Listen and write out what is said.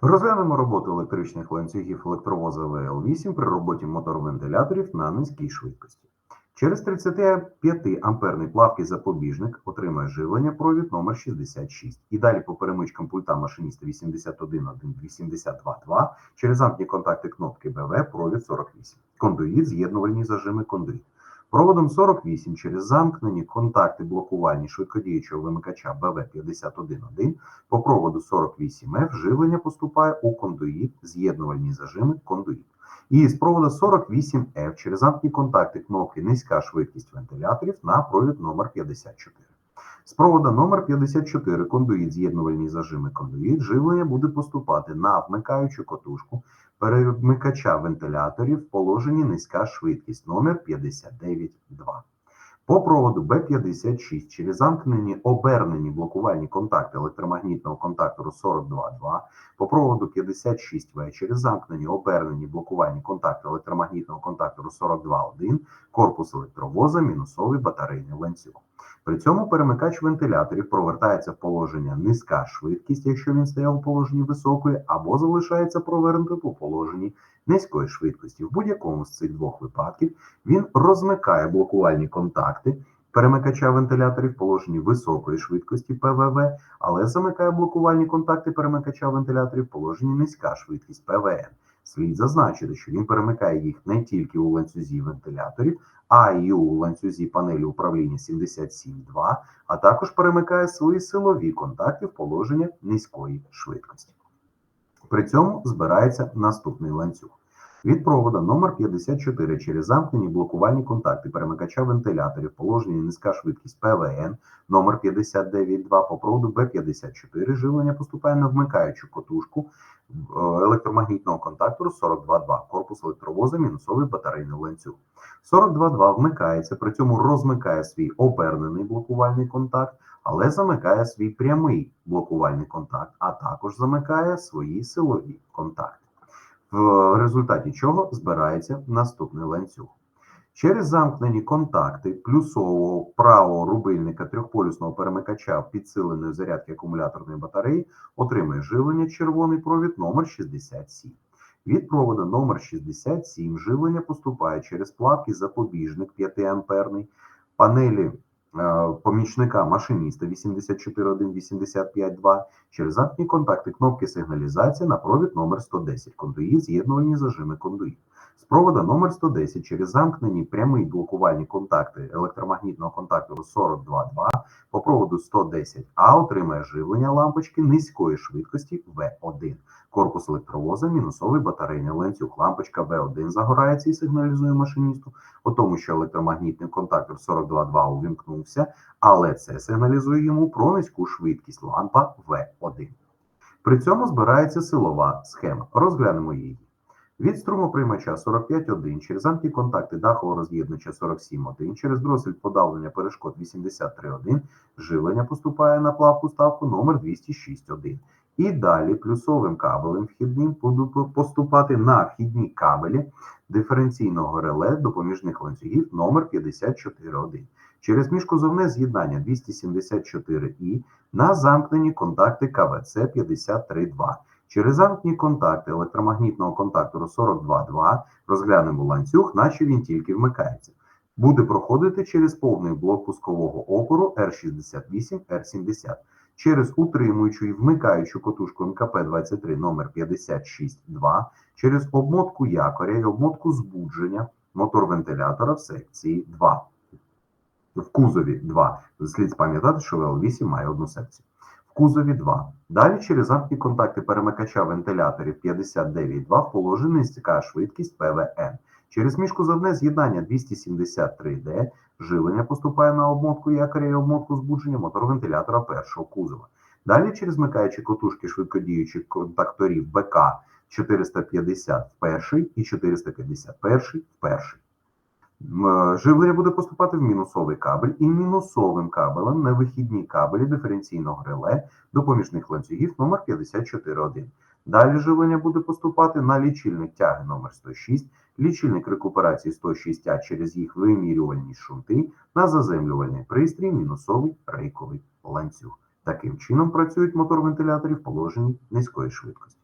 Розглянемо роботу електричних ланцюгів електровоза ВЛ8 при роботі мотор-вентиляторів на низькій швидкості. Через 35 амперний плавкий запобіжник отримує живлення провід номер 66. І далі по перемичкам пульта машиніста 81.1.82.2 через замкні контакти кнопки БВ провід 48. Кондуїт, з'єднувальні зажими кондуїт. Проводом 48 через замкнені контакти блокувальні швидкодіючого вимикача БВ51.1 по проводу 48F живлення поступає у кондуїт, з'єднувальні зажими кондуїт. І з проводу 48F через замкні контакти кнопки низька швидкість вентиляторів на провід номер 54. З провода номер 54 кондуїт, з'єднувальні зажими. Кондуїт, живлення буде поступати на вмикаючу котушку перемикача вентиляторів в положенні низька швидкість. Номер 592. По проводу B56 через замкнені обернені блокувальні контакти електромагнітного контактору 42.2, по проводу 56В через замкнені обернені блокувальні контакти електромагнітного контактору 42.1, корпус електровоза, мінусовий батарейний ланцюг. При цьому перемикач вентиляторів провертається в положення низька швидкість, якщо він стояв у положенні високої, або залишається провернутим у положенні низької швидкості. В будь-якому з цих двох випадків він розмикає блокувальні контакти перемикача вентиляторів в положенні високої швидкості ПВВ, але замикає блокувальні контакти перемикача вентиляторів в положенні низька швидкість ПВН. Слід зазначити, що він перемикає їх не тільки у ланцюзі вентиляторів, а й у ланцюзі панелі управління 77.2, а також перемикає свої силові контакти в положення низької швидкості. При цьому збирається наступний ланцюг. Від провода номер 54 через замкнені блокувальні контакти перемикача вентиляторів положення низька швидкість ПВН номер 59.2 по проводу Б54 живлення поступає на вмикаючу котушку е, електромагнітного контактору 42.2 корпус електровоза мінусовий батарейний ланцюг. 42.2 вмикається, при цьому розмикає свій обернений блокувальний контакт, але замикає свій прямий блокувальний контакт, а також замикає свої силові контакти в результаті чого збирається наступний ланцюг. Через замкнені контакти плюсового правого рубильника трьохполюсного перемикача підсиленої зарядки акумуляторної батареї отримує живлення червоний провід номер 67. Від проводу номер 67 живлення поступає через плавки запобіжник 5 амперний, панелі е, помічника машиніста 84.1.85.2 через замкні контакти кнопки сигналізації на провід номер 110 кондуїт, з'єднувальні зажими кондуїт. З провода номер 110 через замкнені прямі блокувальні контакти електромагнітного контактору 42.2 по проводу 110А отримає живлення лампочки низької швидкості В1. Корпус електровоза, мінусовий батарейний ланцюг. Лампочка В1 загорається і сигналізує машиністу, у тому, що електромагнітний контактор 42.2 увімкнувся, але це сигналізує йому про низьку швидкість лампа В1. При цьому збирається силова схема. Розглянемо її. Від струмоприймача 45.1 через антиконтакти дахового роз'єднувача 47.1 через дросель подавлення перешкод 83.1 живлення поступає на плавку ставку номер 206.1. І далі плюсовим кабелем вхідним поступати на вхідні кабелі диференційного реле допоміжних ланцюгів номер 54.1 через міжкузовне з'єднання 274І на замкнені контакти КВЦ 53.2. Через замкні контакти електромагнітного контактору 42.2 розглянемо ланцюг, наче він тільки вмикається. Буде проходити через повний блок пускового опору R68-R70 через утримуючу і вмикаючу котушку МКП-23 номер 56.2 через обмотку якоря і обмотку збудження мотор вентилятора в секції 2. В кузові 2. Слід пам'ятати, що ВЛ8 має одну секцію. В кузові 2. Далі через замкні контакти перемикача вентиляторів 59.2 в положенні низька швидкість ПВН. Через міжкузовне з'єднання 273D живлення поступає на обмотку якоря і обмотку збудження мотор вентилятора першого кузова. Далі через вмикаючі котушки швидкодіючих контакторів БК 450 в перший і 451 в перший. Живлення буде поступати в мінусовий кабель і мінусовим кабелем на вихідні кабелі диференційного реле допоміжних ланцюгів номер 54.1. Далі живлення буде поступати на лічильник тяги номер 106, лічильник рекуперації 106А через їх вимірювальні шунти на заземлювальний пристрій мінусовий рейковий ланцюг. Таким чином працюють мотор вентиляторів в положенні низької швидкості.